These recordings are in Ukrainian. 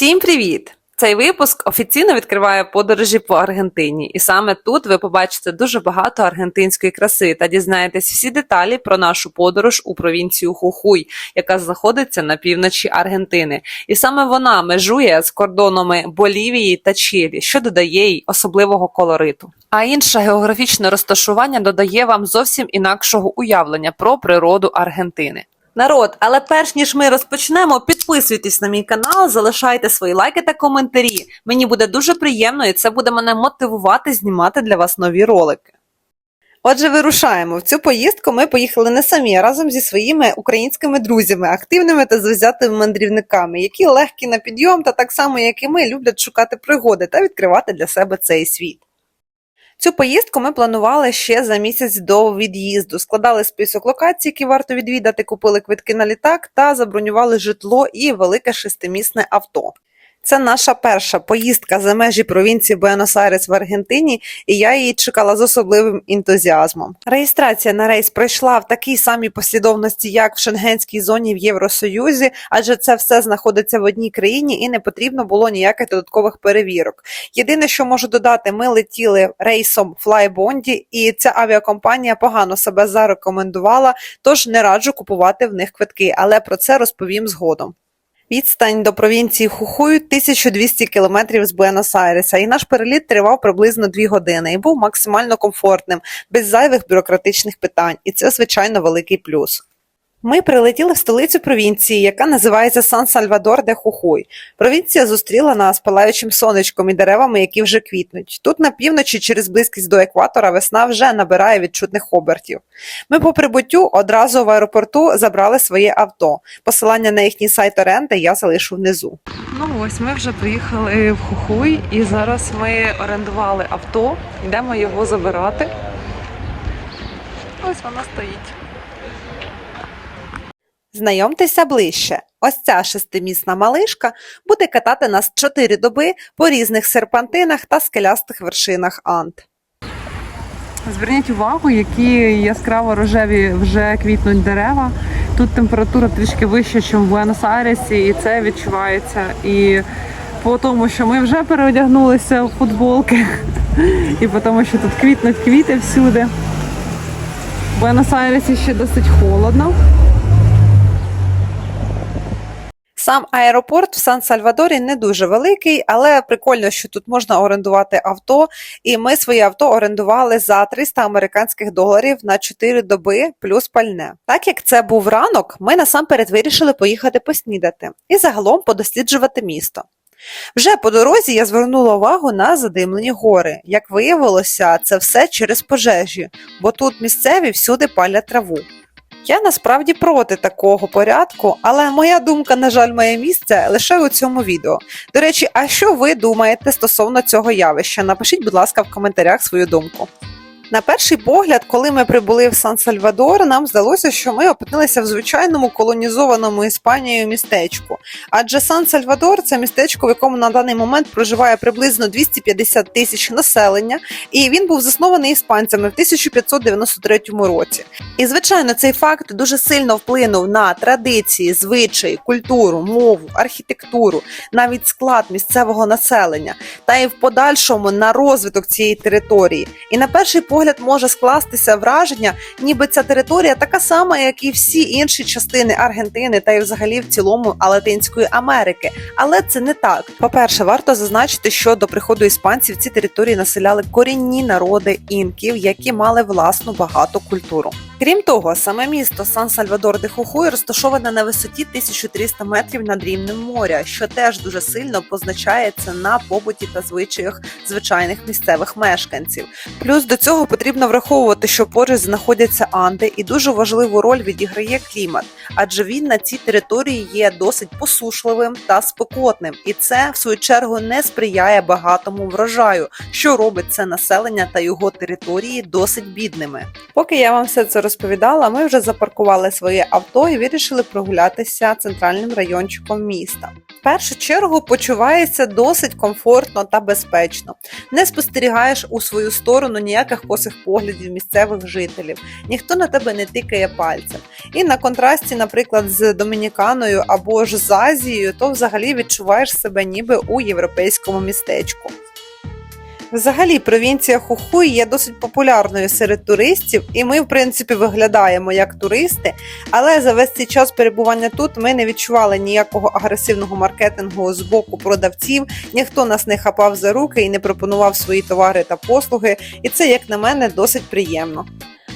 Всім привіт! Цей випуск офіційно відкриває подорожі по Аргентині, і саме тут ви побачите дуже багато аргентинської краси та дізнаєтесь всі деталі про нашу подорож у провінцію Хухуй, яка знаходиться на півночі Аргентини. І саме вона межує з кордонами Болівії та Чилі, що додає їй особливого колориту. А інше географічне розташування додає вам зовсім інакшого уявлення про природу Аргентини. Народ, але перш ніж ми розпочнемо, підписуйтесь на мій канал, залишайте свої лайки та коментарі. Мені буде дуже приємно, і це буде мене мотивувати знімати для вас нові ролики. Отже, вирушаємо. В цю поїздку ми поїхали не самі, а разом зі своїми українськими друзями, активними та завзятими мандрівниками, які легкі на підйом та так само, як і ми, люблять шукати пригоди та відкривати для себе цей світ. Цю поїздку ми планували ще за місяць до від'їзду. Складали список локацій, які варто відвідати, купили квитки на літак та забронювали житло і велике шестимісне авто. Це наша перша поїздка за межі провінції Буенос-Айрес в Аргентині, і я її чекала з особливим ентузіазмом. Реєстрація на рейс пройшла в такій самій послідовності, як в шенгенській зоні в Євросоюзі, адже це все знаходиться в одній країні і не потрібно було ніяких додаткових перевірок. Єдине, що можу додати, ми летіли рейсом Flybondi, і ця авіакомпанія погано себе зарекомендувала, тож не раджу купувати в них квитки, але про це розповім згодом. Відстань до провінції Хухуй 1200 кілометрів з Буенос-Айреса, і наш переліт тривав приблизно 2 години і був максимально комфортним, без зайвих бюрократичних питань, і це, звичайно, великий плюс. Ми прилетіли в столицю провінції, яка називається Сан-Сальвадор де Хухуй. Провінція зустріла нас палаючим сонечком і деревами, які вже квітнуть. Тут на півночі, через близькість до екватора, весна вже набирає відчутних обертів. Ми по прибуттю одразу в аеропорту забрали своє авто. Посилання на їхній сайт оренди я залишу внизу. Ну ось ми вже приїхали в Хухуй, і зараз ми орендували авто, йдемо його забирати. Ось вона стоїть. Знайомтеся ближче. Ось ця шестимісна малишка буде катати нас 4 доби по різних серпантинах та скелястих вершинах Анд. Зверніть увагу, які яскраво рожеві вже квітнуть дерева. Тут температура трішки вища, ніж в Буенос-Айресі, і це відчувається. І по тому, що ми вже переодягнулися в футболки, і по тому, що тут квітнуть квіти всюди. В Буенос-Айресі ще досить холодно. Сам аеропорт в Сан-Сальвадорі не дуже великий, але прикольно, що тут можна орендувати авто. І ми своє авто орендували за 300 американських доларів на 4 доби плюс пальне. Так як це був ранок, ми насамперед вирішили поїхати поснідати і загалом подосліджувати місто. Вже по дорозі я звернула увагу на задимлені гори. Як виявилося, це все через пожежі, бо тут місцеві всюди палять траву. Я насправді проти такого порядку, але моя думка, на жаль, має місце лише у цьому відео. До речі, а що ви думаєте стосовно цього явища? Напишіть, будь ласка, в коментарях свою думку. На перший погляд, коли ми прибули в Сан-Сальвадор, нам здалося, що ми опинилися в звичайному колонізованому Іспанією містечку. Адже Сан-Сальвадор це містечко, в якому на даний момент проживає приблизно 250 тисяч населення, і він був заснований іспанцями в 1593 році. І звичайно, цей факт дуже сильно вплинув на традиції, звичаї, культуру, мову, архітектуру, навіть склад місцевого населення, та і в подальшому на розвиток цієї території. І на перший погляд може скластися враження, ніби ця територія така сама, як і всі інші частини Аргентини та й взагалі в цілому Латинської Америки. Але це не так. По-перше, варто зазначити, що до приходу іспанців ці території населяли корінні народи інків, які мали власну багату культуру. Крім того, саме місто Сан-Сальвадор де Хухуй розташоване на висоті 1300 метрів над рівнем моря, що теж дуже сильно позначається на побуті та звичаях звичайних місцевих мешканців. Плюс до цього потрібно враховувати, що поруч знаходяться Анди, і дуже важливу роль відіграє клімат, адже він на цій території є досить посушливим та спекотним, і це в свою чергу не сприяє багатому врожаю, що робить це населення та його території досить бідними. Поки я вам все це розповідала, ми вже запаркували своє авто і вирішили прогулятися центральним райончиком міста. В першу чергу почуваєшся досить комфортно та безпечно. Не спостерігаєш у свою сторону ніяких косих поглядів місцевих жителів, ніхто на тебе не тикає пальцем. І на контрасті, наприклад, з Домініканою або ж з Азією, то взагалі відчуваєш себе ніби у європейському містечку. Взагалі, провінція Хухуй є досить популярною серед туристів, і ми, в принципі, виглядаємо як туристи. Але за весь цей час перебування тут ми не відчували ніякого агресивного маркетингу з боку продавців, ніхто нас не хапав за руки і не пропонував свої товари та послуги. І це, як на мене, досить приємно.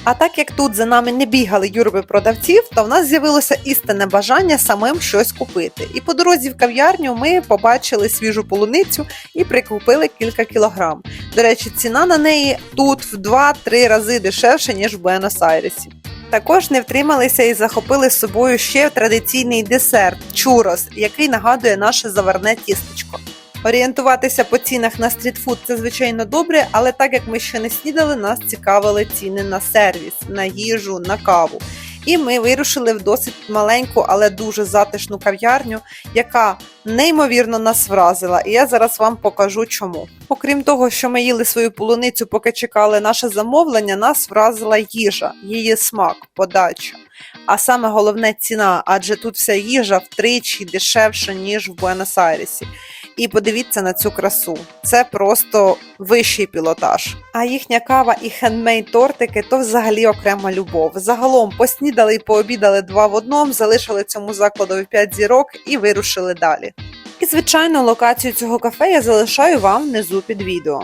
А так як тут за нами не бігали юрби продавців, то в нас з'явилося істинне бажання самим щось купити. І по дорозі в кав'ярню ми побачили свіжу полуницю і прикупили кілька кілограм. До речі, ціна на неї тут в 2-3 рази дешевше, ніж в Буенос-Айресі. Також не втрималися і захопили з собою ще традиційний десерт чурос, який нагадує наше заварне тістечко. Орієнтуватися по цінах на стрітфуд це звичайно добре, але так як ми ще не снідали, нас цікавили ціни на сервіс, на їжу, на каву. І ми вирушили в досить маленьку, але дуже затишну кав'ярню, яка неймовірно нас вразила. І я зараз вам покажу чому. Окрім того, що ми їли свою полуницю, поки чекали наше замовлення, нас вразила їжа, її смак, подача. А саме головне ціна, адже тут вся їжа втричі дешевша, ніж в Буенос-Айресі. І подивіться на цю красу. Це просто вищий пілотаж. А їхня кава і хендмейд тортики то взагалі окрема любов. Загалом поснідали і пообідали два в одному, залишили цьому закладові 5 зірок і вирушили далі. І звичайно, локацію цього кафе я залишаю вам внизу під відео.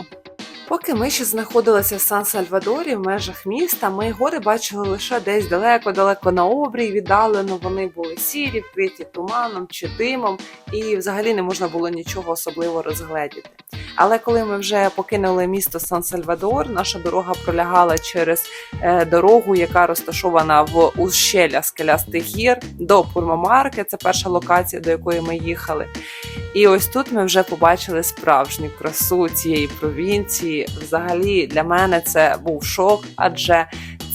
Поки ми ще знаходилися в Сан-Сальвадорі в межах міста, ми гори бачили лише десь далеко-далеко на обрії, віддалено вони були сірі, вкриті туманом чи димом, і взагалі не можна було нічого особливо розгледіти. Але коли ми вже покинули місто Сан-Сальвадор, наша дорога пролягала через е, дорогу, яка розташована в ущелля скелястих гір до Пурмамарки. Це перша локація, до якої ми їхали. І ось тут ми вже побачили справжню красу цієї провінції. Взагалі для мене це був шок, адже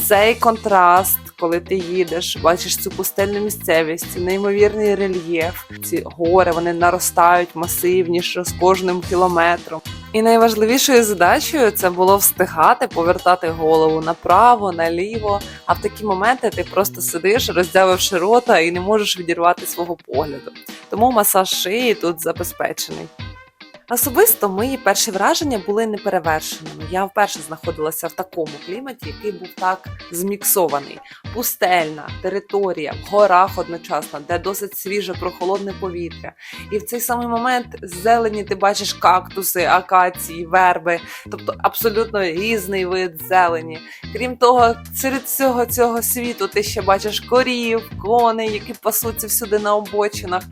цей контраст, коли ти їдеш, бачиш цю пустельну місцевість, неймовірний рельєф, ці гори вони наростають масивніше з кожним кілометром. І найважливішою задачею це було встигати повертати голову направо, наліво. А в такі моменти ти просто сидиш, роздявивши рота і не можеш відірвати свого погляду. Тому масаж шиї тут забезпечений. Особисто мої перші враження були неперевершеними. Я вперше знаходилася в такому кліматі, який був так зміксований. Пустельна територія в горах одночасно, де досить свіже прохолодне повітря. І в цей самий момент зелені ти бачиш кактуси, акації, верби, тобто абсолютно різний вид зелені. Крім того, серед всього цього світу ти ще бачиш корів, коней, які пасуться всюди на обочинах.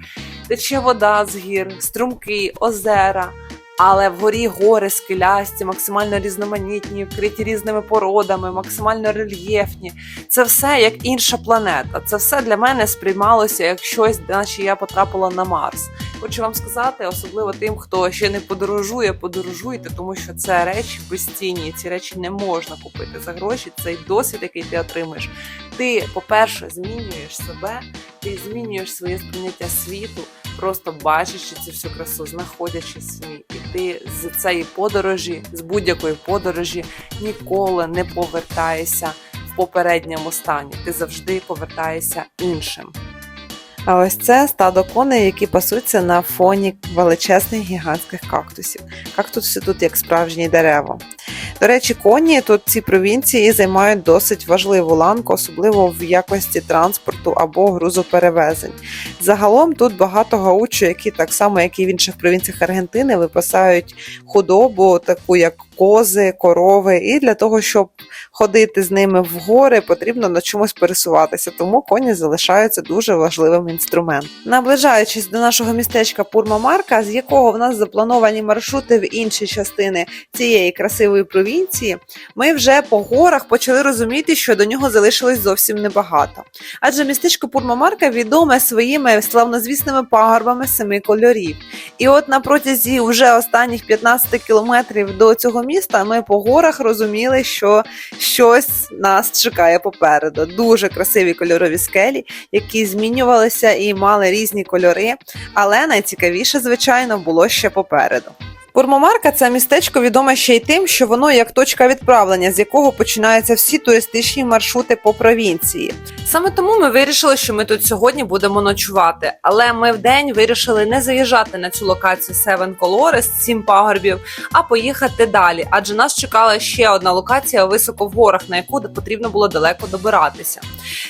Тече вода з гір, струмки, озера. Але вгорі гори скелясті, максимально різноманітні, вкриті різними породами, максимально рельєфні. Це все як інша планета. Це все для мене сприймалося як щось, наче я потрапила на Марс. Хочу вам сказати, особливо тим, хто ще не подорожує, подорожуйте, тому що це речі безцінні. Ці речі не можна купити за гроші. Цей досвід, який ти отримуєш. Ти, по-перше, змінюєш себе, ти змінюєш своє сприйняття світу, просто бачачи цю всю красу, знаходячись в. І ти з цієї подорожі, з будь-якої подорожі, ніколи не повертаєшся в попередньому стані. Ти завжди повертаєшся іншим. А ось це стадо коней, які пасуться на фоні величезних гігантських кактусів. Кактуси тут як справжні дерева. До речі, коні тут в цій провінції займають досить важливу ланку, особливо в якості транспорту або грузоперевезень. Загалом тут багато гаучо, які так само, як і в інших провінціях Аргентини, випасають худобу, таку як кози, корови, і для того, щоб ходити з ними в гори, потрібно на чомусь пересуватися, тому коні залишаються дуже важливим інструментом. Наближаючись до нашого містечка Пурмамарка, з якого в нас заплановані маршрути в інші частини цієї красивої провінції, ми вже по горах почали розуміти, що до нього залишилось зовсім небагато. Адже містечко Пурмамарка відоме своїми славнозвісними пагорбами семи кольорів. І от на протязі вже останніх 15 кілометрів до цього міста, ми по горах розуміли, що щось нас чекає попереду. Дуже красиві кольорові скелі, які змінювалися і мали різні кольори. Але найцікавіше, звичайно, було ще попереду. Бурмомарка це містечко відоме ще й тим, що воно як точка відправлення, з якого починаються всі туристичні маршрути по провінції. Саме тому ми вирішили, що ми тут сьогодні будемо ночувати. Але ми в день вирішили не заїжджати на цю локацію Seven Colores, сім пагорбів, а поїхати далі. Адже нас чекала ще одна локація високо в горах, на яку потрібно було далеко добиратися.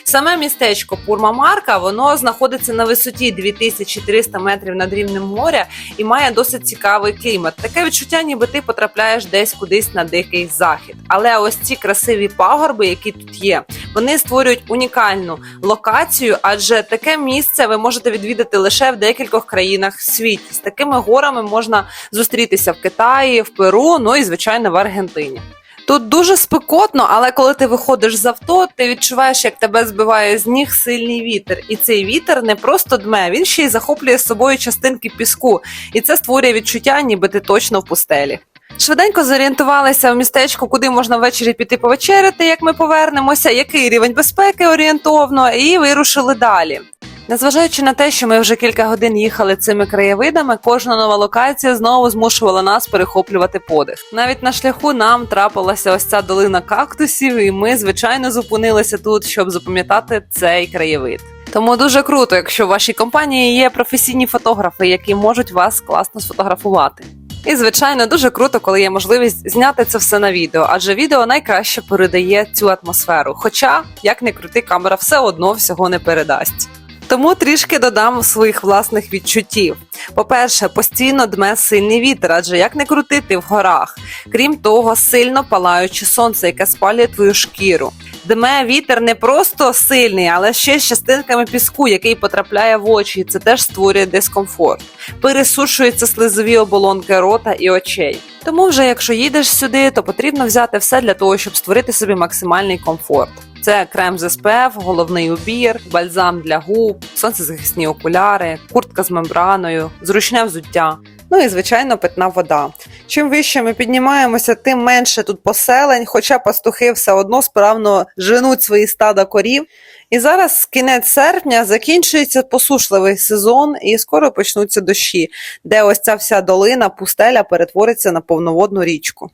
Саме містечко Пурмамарка воно знаходиться на висоті 2300 метрів над рівнем моря і має досить цікавий клімат. Таке відчуття, ніби ти потрапляєш десь кудись на дикий захід. Але ось ці красиві пагорби, які тут є, вони створюють унікальну локацію, адже таке місце ви можете відвідати лише в декількох країнах світі. З такими горами можна зустрітися в Китаї, в Перу, ну і звичайно в Аргентині. Тут дуже спекотно, але коли ти виходиш з авто, ти відчуваєш, як тебе збиває з ніг сильний вітер. І цей вітер не просто дме, він ще й захоплює з собою частинки піску, і це створює відчуття, ніби ти точно в пустелі. Швиденько зорієнтувалися в містечку, куди можна ввечері піти повечеряти, як ми повернемося, який рівень безпеки орієнтовно, і вирушили далі. Незважаючи на те, що ми вже кілька годин їхали цими краєвидами, кожна нова локація знову змушувала нас перехоплювати подих. Навіть на шляху нам трапилася ось ця долина кактусів, і ми, звичайно, зупинилися тут, щоб запам'ятати цей краєвид. Тому дуже круто, якщо в вашій компанії є професійні фотографи, які можуть вас класно сфотографувати. І, звичайно, дуже круто, коли є можливість зняти це все на відео, адже відео найкраще передає цю атмосферу. Хоча, як не крути, камера все одно всього не передасть. Тому трішки додам своїх власних відчуттів. По-перше, постійно дме сильний вітер, адже як не крутити в горах. Крім того, сильно палаюче сонце, яке спалює твою шкіру. Дме вітер не просто сильний, але ще з частинками піску, який потрапляє в очі. Це теж створює дискомфорт. Пересушуються слизові оболонки рота і очей. Тому, вже якщо їдеш сюди, то потрібно взяти все для того, щоб створити собі максимальний комфорт. Це крем з SPF, головний убір, бальзам для губ, сонцезахисні окуляри, куртка з мембраною, зручне взуття. Ну і звичайно, питна вода. Чим вище ми піднімаємося, тим менше тут поселень, хоча пастухи все одно справно женуть свої стада корів. І зараз кінець серпня закінчується посушливий сезон, і скоро почнуться дощі, де ось ця вся долина, пустеля перетвориться на повноводну річку.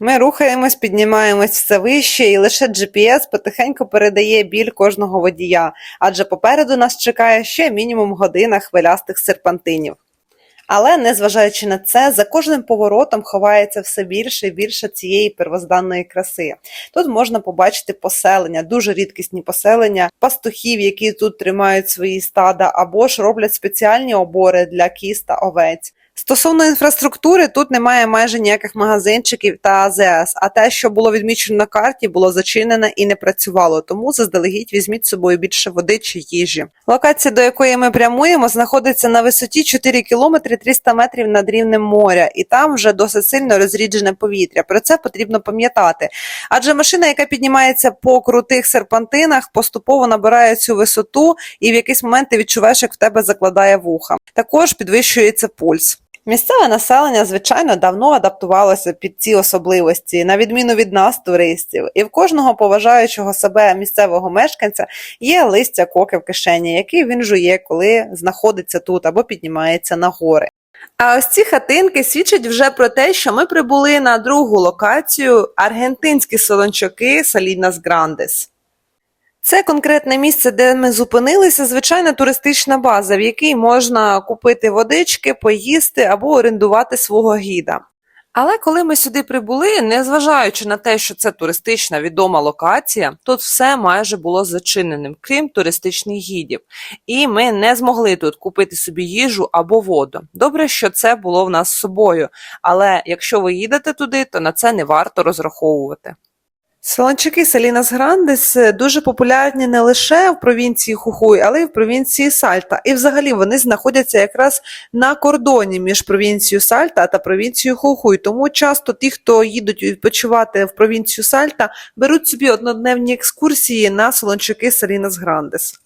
Ми рухаємось, піднімаємось все вище, і лише GPS потихеньку передає біль кожного водія, адже попереду нас чекає ще мінімум година хвилястих серпантинів. Але незважаючи на це, за кожним поворотом ховається все більше і більше цієї первозданної краси. Тут можна побачити поселення, дуже рідкісні поселення, пастухів, які тут тримають свої стада, або ж роблять спеціальні обори для кіз та овець. Стосовно інфраструктури, тут немає майже ніяких магазинчиків та АЗС, а те, що було відмічено на карті, було зачинене і не працювало, тому заздалегідь візьміть з собою більше води чи їжі. Локація, до якої ми прямуємо, знаходиться на висоті 4 кілометри 300 метрів над рівнем моря, і там вже досить сильно розріджене повітря. Про це потрібно пам'ятати. Адже машина, яка піднімається по крутих серпантинах, поступово набирає цю висоту, і в якийсь момент ти відчуваєш, як в тебе закладає вуха. Також підвищується пульс. Місцеве населення, звичайно, давно адаптувалося під ці особливості, на відміну від нас, туристів, і в кожного поважаючого себе місцевого мешканця є листя коки в кишені, який він жує, коли знаходиться тут або піднімається на гори. А ось ці хатинки свідчать вже про те, що ми прибули на другу локацію аргентинські солончаки Салінас Грандес. Це конкретне місце, де ми зупинилися, звичайна туристична база, в якій можна купити водички, поїсти або орендувати свого гіда. Але коли ми сюди прибули, незважаючи на те, що це туристична відома локація, тут все майже було зачиненим, крім туристичних гідів. І ми не змогли тут купити собі їжу або воду. Добре, що це було в нас з собою, але якщо ви їдете туди, то на це не варто розраховувати. Солончаки Салінас Грандес дуже популярні не лише в провінції Хухуй, але й в провінції Сальта. І взагалі вони знаходяться якраз на кордоні між провінцією Сальта та провінцією Хухуй. Тому часто ті, хто їдуть відпочивати в провінцію Сальта, беруть собі однодневні екскурсії на солончаки Салінас Грандес.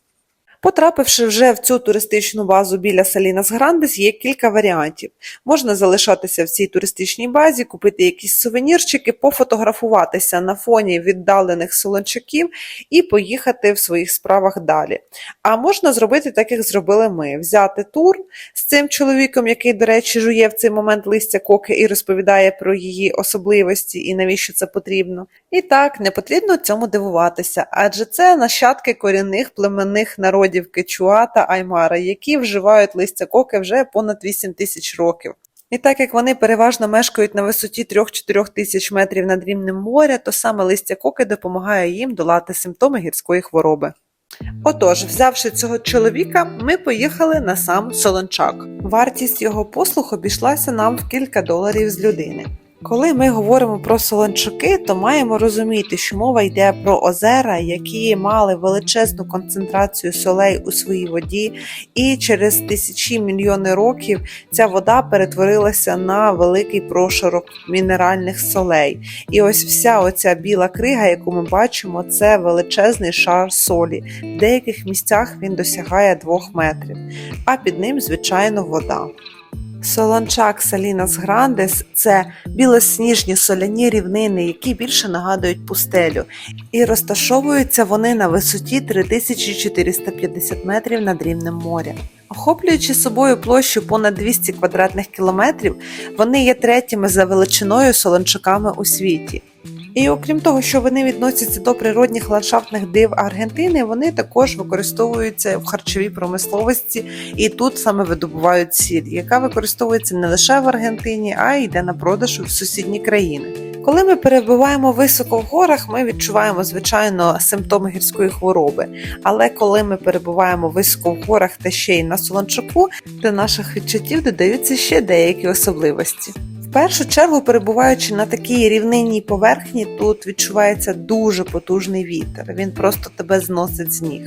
Потрапивши вже в цю туристичну базу біля Салінас Грандес, є кілька варіантів. Можна залишатися в цій туристичній базі, купити якісь сувенірчики, пофотографуватися на фоні віддалених солончаків і поїхати в своїх справах далі. А можна зробити так, як зробили ми: взяти тур з цим чоловіком, який, до речі, жує в цей момент листя коки і розповідає про її особливості і навіщо це потрібно. І так, не потрібно цьому дивуватися, адже це нащадки корінних племенних народів Кечуа та Аймара, які вживають листя коки вже понад 8 тисяч років. І так як вони переважно мешкають на висоті 3-4 тисяч метрів над рівнем моря, то саме листя коки допомагає їм долати симптоми гірської хвороби. Отож, взявши цього чоловіка, ми поїхали на сам Солончак. Вартість його послуг обійшлася нам в кілька доларів з людини. Коли ми говоримо про солончаки, то маємо розуміти, що мова йде про озера, які мали величезну концентрацію солей у своїй воді, і через тисячі мільйони років ця вода перетворилася на великий прошарок мінеральних солей. І ось вся оця біла крига, яку ми бачимо, це величезний шар солі. В деяких місцях він досягає 2 метрів, а під ним, звичайно, вода. Солончак Салінас Грандес це білосніжні соляні рівнини, які більше нагадують пустелю, і розташовуються вони на висоті 3450 метрів над рівнем моря. Охоплюючи собою площу понад 200 квадратних кілометрів, вони є третіми за величиною солончаками у світі. І окрім того, що вони відносяться до природних ландшафтних див Аргентини, вони також використовуються в харчовій промисловості, і тут саме видобувають сіль, яка використовується не лише в Аргентині, а й йде на продаж у сусідні країни. Коли ми перебуваємо високо в горах, ми відчуваємо звичайно симптоми гірської хвороби. Але коли ми перебуваємо високо в горах та ще й на солончаку, до наших відчуттів додаються ще деякі особливості. Першу чергу, перебуваючи на такій рівнинній поверхні, тут відчувається дуже потужний вітер. Він просто тебе зносить з ніг.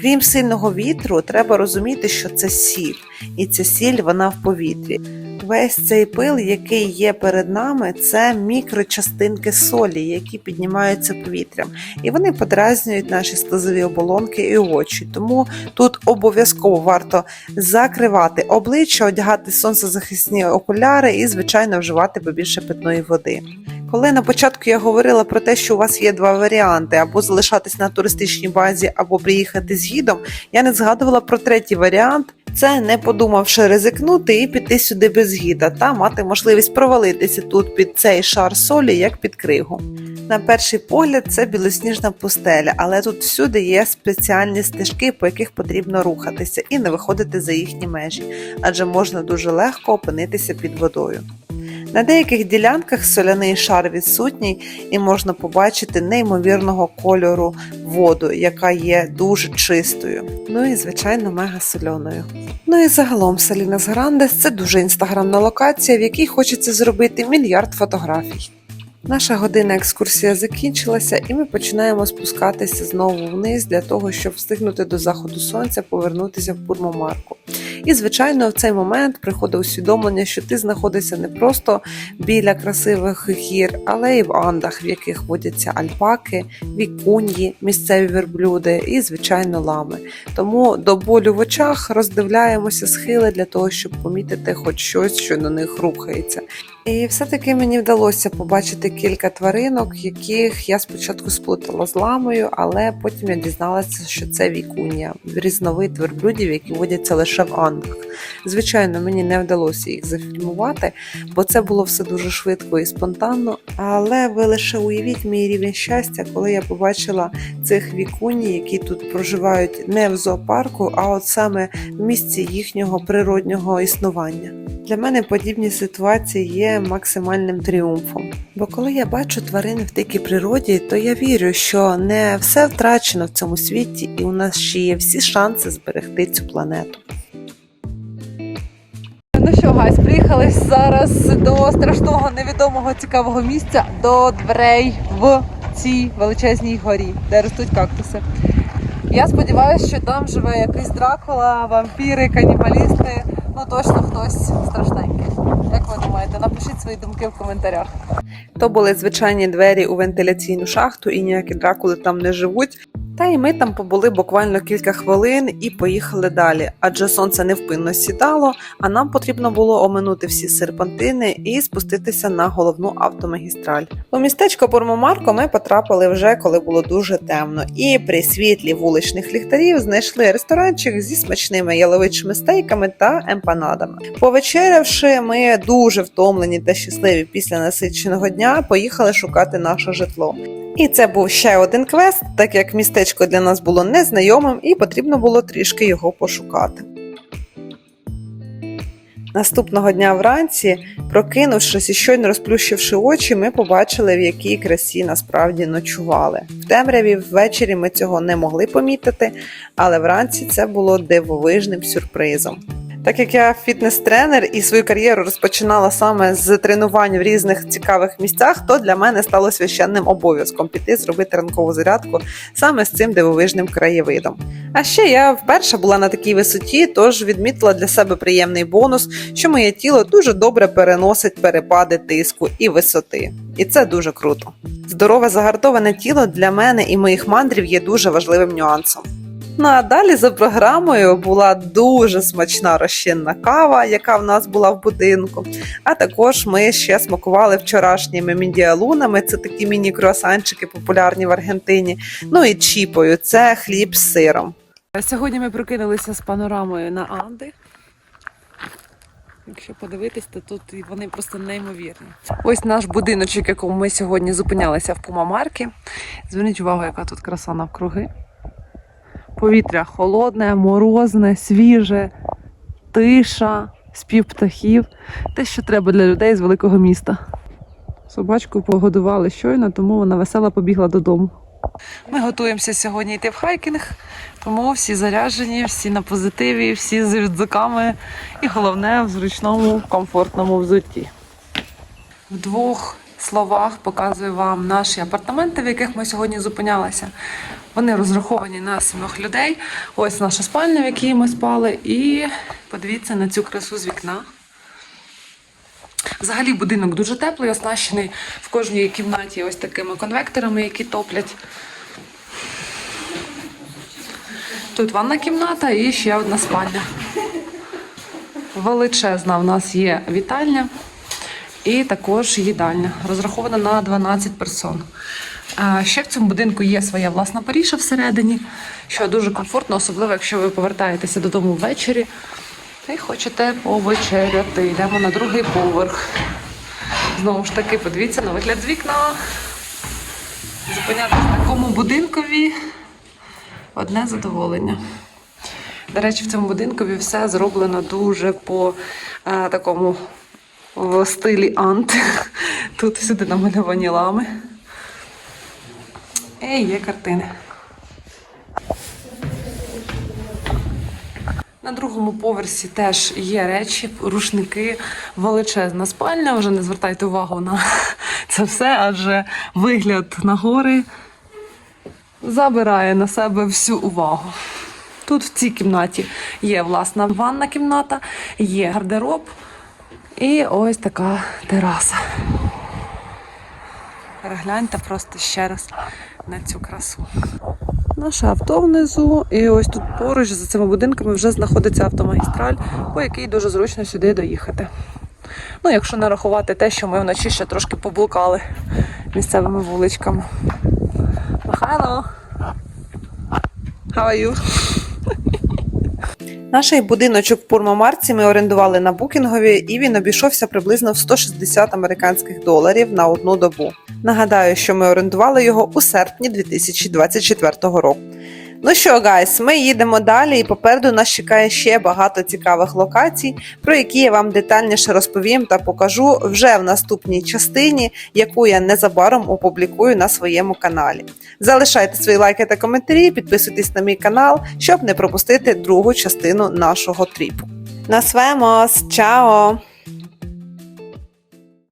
Крім сильного вітру, треба розуміти, що це сіль, і ця сіль вона в повітрі. Весь цей пил, який є перед нами, це мікрочастинки солі, які піднімаються повітрям, і вони подразнюють наші слизові оболонки і очі. Тому тут обов'язково варто закривати обличчя, одягати сонцезахисні окуляри і, звичайно, вживати побільше питної води. Коли на початку я говорила про те, що у вас є два варіанти: або залишатись на туристичній базі, або приїхати з гідом, я не згадувала про третій варіант. Це не подумавши ризикнути і піти сюди без гіда та мати можливість провалитися тут під цей шар солі, як під кригу. На перший погляд, це білосніжна пустеля, але тут всюди є спеціальні стежки, по яких потрібно рухатися і не виходити за їхні межі, адже можна дуже легко опинитися під водою. На деяких ділянках соляний шар відсутній і можна побачити неймовірного кольору воду, яка є дуже чистою. Ну і звичайно мега сольоною. Ну і загалом Салінас Грандес це дуже інстаграмна локація, в якій хочеться зробити мільярд фотографій. Наша година екскурсія закінчилася, і ми починаємо спускатися знову вниз для того, щоб встигнути до заходу сонця повернутися в Бурмомарку. І, звичайно, в цей момент приходить усвідомлення, що ти знаходишся не просто біля красивих гір, але й в Андах, в яких водяться альпаки, вікуньї, місцеві верблюди і, звичайно, лами. Тому до болю в очах роздивляємося схили для того, щоб помітити хоч щось, що на них рухається. І все-таки мені вдалося побачити кілька тваринок, яких я спочатку сплутала з ламою, але потім я дізналася, що це вікунія, різновид верблюдів, які водяться лише в Андах. Звичайно, мені не вдалося їх зафільмувати, бо це було все дуже швидко і спонтанно. Але ви лише уявіть мій рівень щастя, коли я побачила цих вікуній, які тут проживають не в зоопарку, а от саме в місці їхнього природнього існування. Для мене подібні ситуації є максимальним тріумфом. Бо коли я бачу тварин в дикій природі, то я вірю, що не все втрачено в цьому світі, і у нас ще є всі шанси зберегти цю планету. Ну що, гайс, приїхали зараз до страшного невідомого цікавого місця до дверей в цій величезній горі, де ростуть кактуси. Я сподіваюся, що там живе якийсь дракула, вампіри, канібалісти. Ну точно хтось страшненький. Як ви думаєте? Напишіть свої думки в коментарях. То були звичайні двері у вентиляційну шахту, і ніякі дракули там не живуть. Та й ми там побули буквально кілька хвилин і поїхали далі, адже сонце невпинно сідало, а нам потрібно було оминути всі серпантини і спуститися на головну автомагістраль. У містечко Бурмомарко ми потрапили вже коли було дуже темно, і при світлі вуличних ліхтарів знайшли ресторанчик зі смачними яловичими стейками та емпанадами. Повечерявши, ми дуже втомлені та щасливі після насиченого дня, поїхали шукати наше житло. І це був ще один квест, так як містечко для нас було незнайомим і потрібно було трішки його пошукати. Наступного дня вранці, прокинувшись і щойно розплющивши очі, ми побачили, в якій красі насправді ночували. В темряві ввечері ми цього не могли помітити, але вранці це було дивовижним сюрпризом. Так як я фітнес-тренер і свою кар'єру розпочинала саме з тренувань в різних цікавих місцях, то для мене стало священним обов'язком піти зробити ранкову зарядку саме з цим дивовижним краєвидом. А ще я вперше була на такій висоті, тож відмітила для себе приємний бонус, що моє тіло дуже добре переносить перепади тиску і висоти. І це дуже круто. Здорове загартоване тіло для мене і моїх мандрів є дуже важливим нюансом. Ну а далі за програмою була дуже смачна розчинна кава, яка в нас була в будинку. А також ми ще смакували вчорашніми міндіалунами. Це такі міні-круасанчики, популярні в Аргентині. Ну і чіпою це хліб з сиром. Сьогодні ми прокинулися з панорамою на Анди. Якщо подивитись, то тут вони просто неймовірні. Ось наш будиночок, якому ми сьогодні зупинялися в Пумамаркі. Зверніть увагу, яка тут краса навкруги. Повітря холодне, морозне, свіже, тиша, спів птахів. Те, що треба для людей з великого міста. Собачку погодували щойно, тому вона весела побігла додому. Ми готуємося сьогодні йти в хайкінг, тому всі заряджені, всі на позитиві, всі з рюкзаками і головне в зручному, комфортному взутті. В двох словах показую вам наші апартаменти, в яких ми сьогодні зупинялися. Вони розраховані на сімох людей. Ось наша спальня, в якій ми спали, і подивіться на цю красу з вікна. Взагалі будинок дуже теплий, оснащений в кожній кімнаті ось такими конвекторами, які топлять. Тут ванна кімната і ще одна спальня. Величезна в нас є вітальня і також їдальня, розрахована на 12 персон. А Ще в цьому будинку є своя власна паріша всередині, що дуже комфортно, особливо якщо ви повертаєтеся додому ввечері і хочете повечеряти. Йдемо на другий поверх. Знову ж таки, подивіться на вигляд з вікна. Зупинятися в такому будинкові одне задоволення. До речі, в цьому будинкові все зроблено дуже по е, такому в стилі ант. Тут всюди намальовані лами. І є картини. На другому поверсі теж є речі, рушники, величезна спальня. Вже не звертайте увагу на це все, адже вигляд на гори забирає на себе всю увагу. Тут в цій кімнаті є власна ванна кімната, є гардероб і ось така тераса. Перегляньте просто ще раз на цю красу. Наше авто внизу, і ось тут поруч за цими будинками вже знаходиться автомагістраль, по якій дуже зручно сюди доїхати. Ну, якщо не рахувати те, що ми вночі ще трошки поблукали місцевими вуличками. Михайло! How are you? Наш будиночок в Пурмамарці ми орендували на букінгові, і він обійшовся приблизно в 160 американських доларів на одну добу. Нагадаю, що ми орендували його у серпні 2024 року. Ну що, гайс, ми їдемо далі, і попереду нас чекає ще багато цікавих локацій, про які я вам детальніше розповім та покажу вже в наступній частині, яку я незабаром опублікую на своєму каналі. Залишайте свої лайки та коментарі, підписуйтесь на мій канал, щоб не пропустити другу частину нашого тріпу. На свемос, чао!